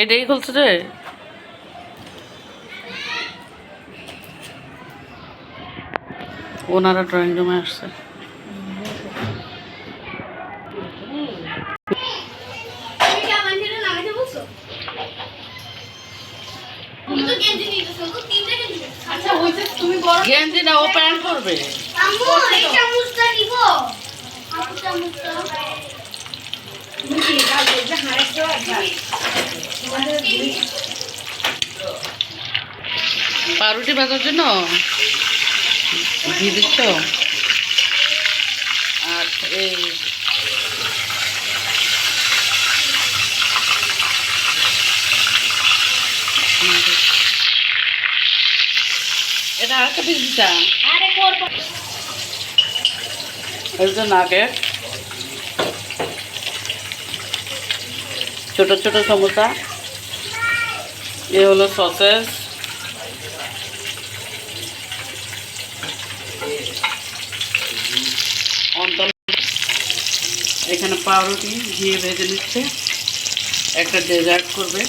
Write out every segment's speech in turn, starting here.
এটাই খুলছে রে ওনারা ড্রয়িং রুমে আসছে। গেঞ্জি। আচ্ছা হইছে তুমি বড় গেঞ্জি না ও প্যান্ট এই চামচটা পাউরুটি ভাজার জন্য ঘি দিচ্ছ? আর এই এটা আর পিস দিতা আরে করব। নাগেট ছোট ছোট সমোসা। এ হলো সসেস। এখানে পাউরুটি, ঘিয়ে ভেজে নিচ্ছে। একটা ডেজার্ট করবে।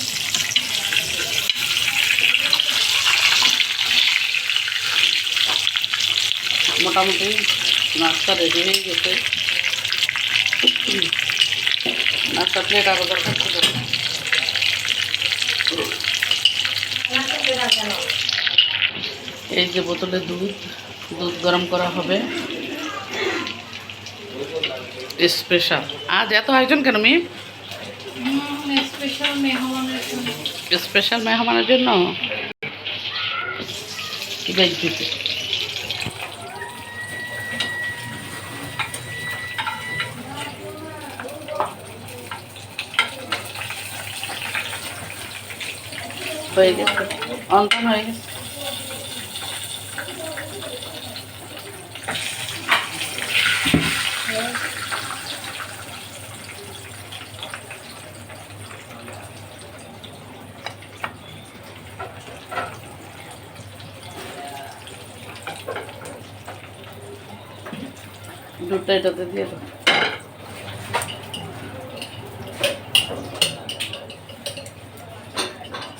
মোটামুটি নাস্তা রেডি হয়ে গেছে। ছিল এই যে বোতলে দুধ দুধ গরম করা হবে। স্পেশাল। আজ এত আয়োজন কেন মি স্পেশাল মেহমানের জন্য। স্পেশাল মেহমানের জন্য? কি দেখছি হয়ে গেছে অন্তন হয়ে গেছে দুধটা এটাতে দিয়ে দাও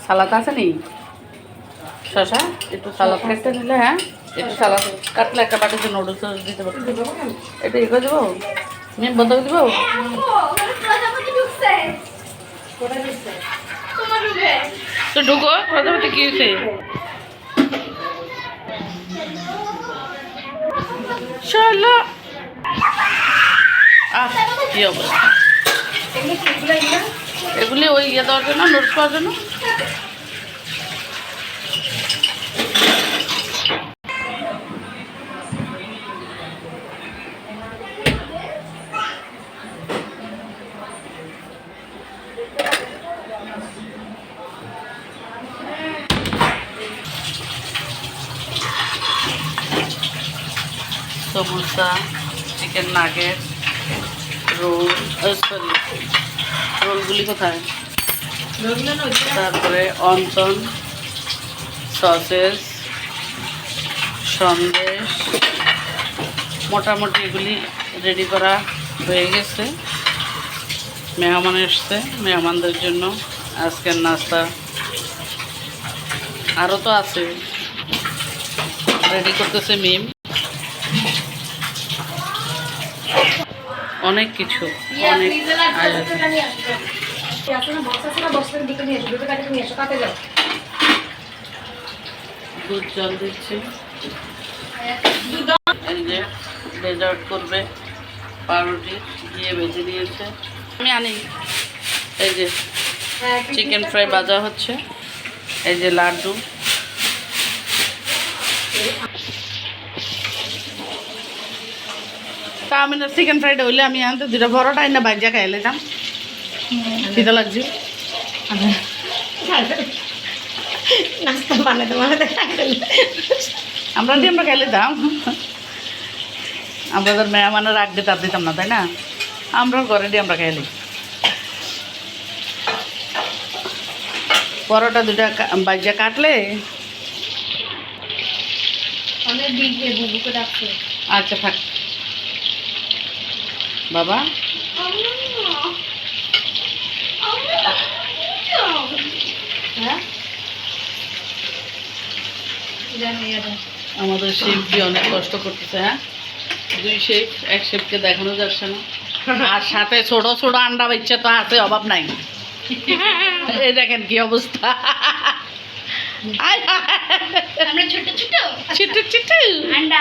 সালাদ আছে নি? শশা একটু সালাদ কাটতে নিলে হ্যাঁ? একটু সালাদ কাটলে একটা বাটিতে নুডলস দিতে পারব এটা ইয়ে করে দেবো? মেন বন্ধ করে দেবো। তো ঢুকো প্রজাপতি কি হয়েছে? চলো আহ কি অবস্থা? এগুলো ওই ইয়ে দেওয়ার জন্য নুডলস পাওয়ার জন্য। Samosa chicken nugget roll sorry রোলগুলি কোথায়? তারপরে অন্তন সসেস, সন্দেশ, মোটামুটি এগুলি রেডি করা হয়ে গেছে। মেহমান এসছে, মেহমানদের জন্য আজকের নাস্তা। আরও তো আছে। রেডি করতেছে মিম অনেক কিছু অনেক আয়োজন আসলে বক্স আছে না বক্সের দিকে নিয়ে এসো দুটো কাটে নিয়ে এসো কিছু যাও। দুধ জল দিচ্ছি। এই যে ডেজার্ট করবে পাউরুটি দিয়ে বেজে নিয়েছে আমি আনি। এই যে চিকেন ফ্রাই ভাজা হচ্ছে। এই যে লাড্ডু। আমি চিকেন ফ্রাইড হইলে আমি আনতে দুটা বড়টা না বাজ্যা খাইলে যাম খিদে লাগছে। নাস্তা বানাতে বানাতে আমরা দিয়ে আমরা খাইলে দাম আমরা ধর মেহমানের রাখ দিতে আর দিতাম না তাই না? আমরা ঘরে দিয়ে আমরা খাইলি পরোটা দুটা বাজ্যা কাটলে আচ্ছা থাক। বাবা? হ্যাঁ? আমাদের শেফটি অনেক কষ্ট করতেছে হ্যাঁ? দুই শেফ এক শেফকে দেখানো যাচ্ছে না। আর সাথে ছোট ছোট আন্ডা বাচ্চা তো আছে অভাব নাই। এই দেখেন কি অবস্থা। আমরা ছোট ছোট। ছোট ছোট। আন্ডা